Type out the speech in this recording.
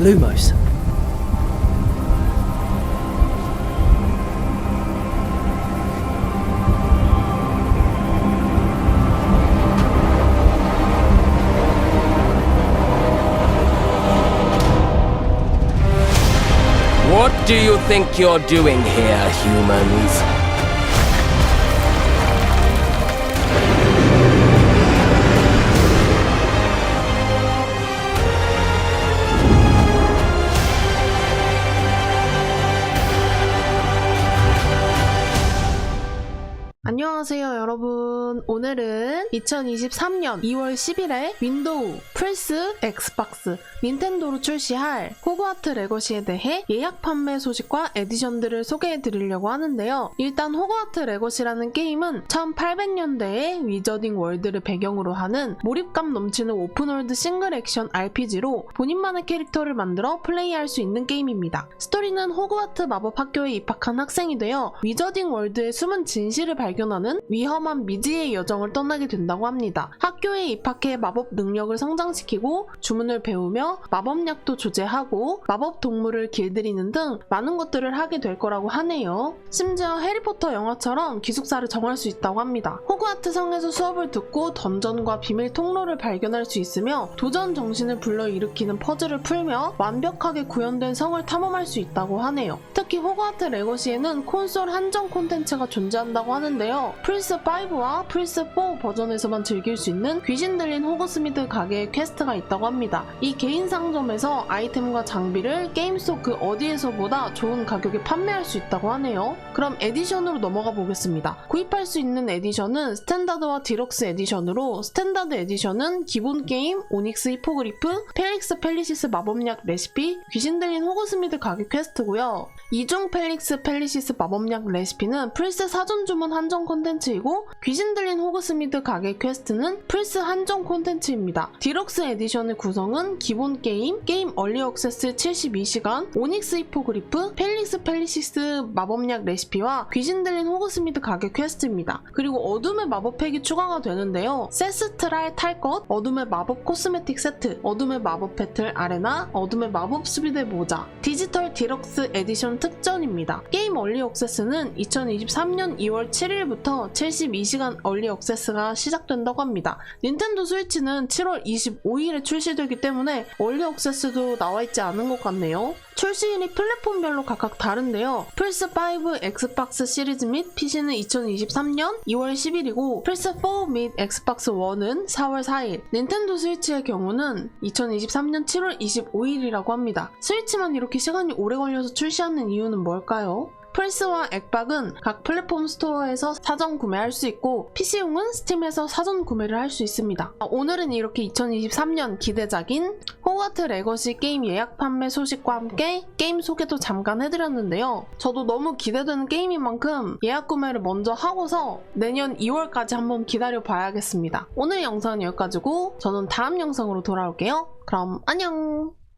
Lumos. What do you think you're doing here, humans? 안녕하세요 여러분. 오늘은 2023년 2월 10일에 윈도우, 플스, 엑스박스, 닌텐도로 출시할 호그와트 레거시에 대해 예약 판매 소식과 에디션들을 소개해 드리려고 하는데요. 일단 호그와트 레거시라는 게임은 1800년대의 위저딩 월드를 배경으로 하는 몰입감 넘치는 오픈월드 싱글 액션 RPG로 본인만의 캐릭터를 만들어 플레이할 수 있는 게임입니다. 스토리는 호그와트 마법 학교에 입학한 학생이 되어 위저딩 월드의 숨은 진실을 발견 하는 위험한 미지의 여정을 떠나게 된다고 합니다. 학교에 입학해 마법 능력을 성장시키고 주문을 배우며 마법약도 조제하고 마법 동물을 길들이는 등 많은 것들을 하게 될 거라고 하네요. 심지어 해리포터 영화처럼 기숙사를 정할 수 있다고 합니다. 호그와트 성에서 수업을 듣고 던전과 비밀 통로를 발견할 수 있으며 도전 정신을 불러일으키는 퍼즐을 풀며 완벽하게 구현된 성을 탐험할 수 있다고 하네요. 특히 호그와트 레거시에는 콘솔 한정 콘텐츠가 존재한다고 하는데 요. 플스5와 플스4 버전에서만 즐길 수 있는 귀신 들린 호그스미드 가게의 퀘스트가 있다고 합니다. 이 개인 상점에서 아이템과 장비를 게임 속 그 어디에서보다 좋은 가격에 판매할 수 있다고 하네요. 그럼 에디션으로 넘어가 보겠습니다. 구입할 수 있는 에디션은 스탠다드와 디럭스 에디션으로 스탠다드 에디션은 기본 게임, 오닉스 히포그리프, 펠릭스 펠리시스 마법약 레시피, 귀신 들린 호그스미드 가게 퀘스트고요. 이중 펠릭스 펠리시스 마법약 레시피는 플스 사전 주문 한정 콘텐츠이고 귀신 들린 호그스미드 가게 퀘스트는 플스 한정 콘텐츠입니다. 디럭스 에디션의 구성은 기본 게임, 게임 얼리 억세스 72시간, 오닉스 히포그리프, 펠릭스 펠리시스 마법약 레시피와 귀신 들린 호그스미드 가게 퀘스트입니다. 그리고 어둠의 마법 팩이 추가가 되는데요. 세스트랄 탈것, 어둠의 마법 코스메틱 세트, 어둠의 마법 배틀 아레나, 어둠의 마법 수비대 모자, 디지털 디럭스 에디션 특전입니다. 게임 얼리 억세스는 2023년 2월 7일부터 72시간 얼리 억세스가 시작된다고 합니다. 닌텐도 스위치는 7월 25일에 출시되기 때문에 얼리 억세스도 나와 있지 않은 것 같네요. 출시일이 플랫폼별로 각각 다른데요. 플스5, 엑스박스 시리즈 및 PC는 2023년 2월 10일이고 플스4 및 엑스박스 1은 4월 4일, 닌텐도 스위치의 경우는 2023년 7월 25일이라고 합니다. 스위치만 이렇게 시간이 오래 걸려서 출시하는 이유는 뭘까요? 플스와 엑박은 각 플랫폼 스토어에서 사전 구매할 수 있고 PC용은 스팀에서 사전 구매를 할 수 있습니다. 오늘은 이렇게 2023년 기대작인 호가트 레거시 게임 예약 판매 소식과 함께 게임 소개도 잠깐 해드렸는데요. 저도 너무 기대되는 게임인 만큼 예약 구매를 먼저 하고서 내년 2월까지 한번 기다려 봐야겠습니다. 오늘 영상은 여기까지고 저는 다음 영상으로 돌아올게요. 그럼 안녕!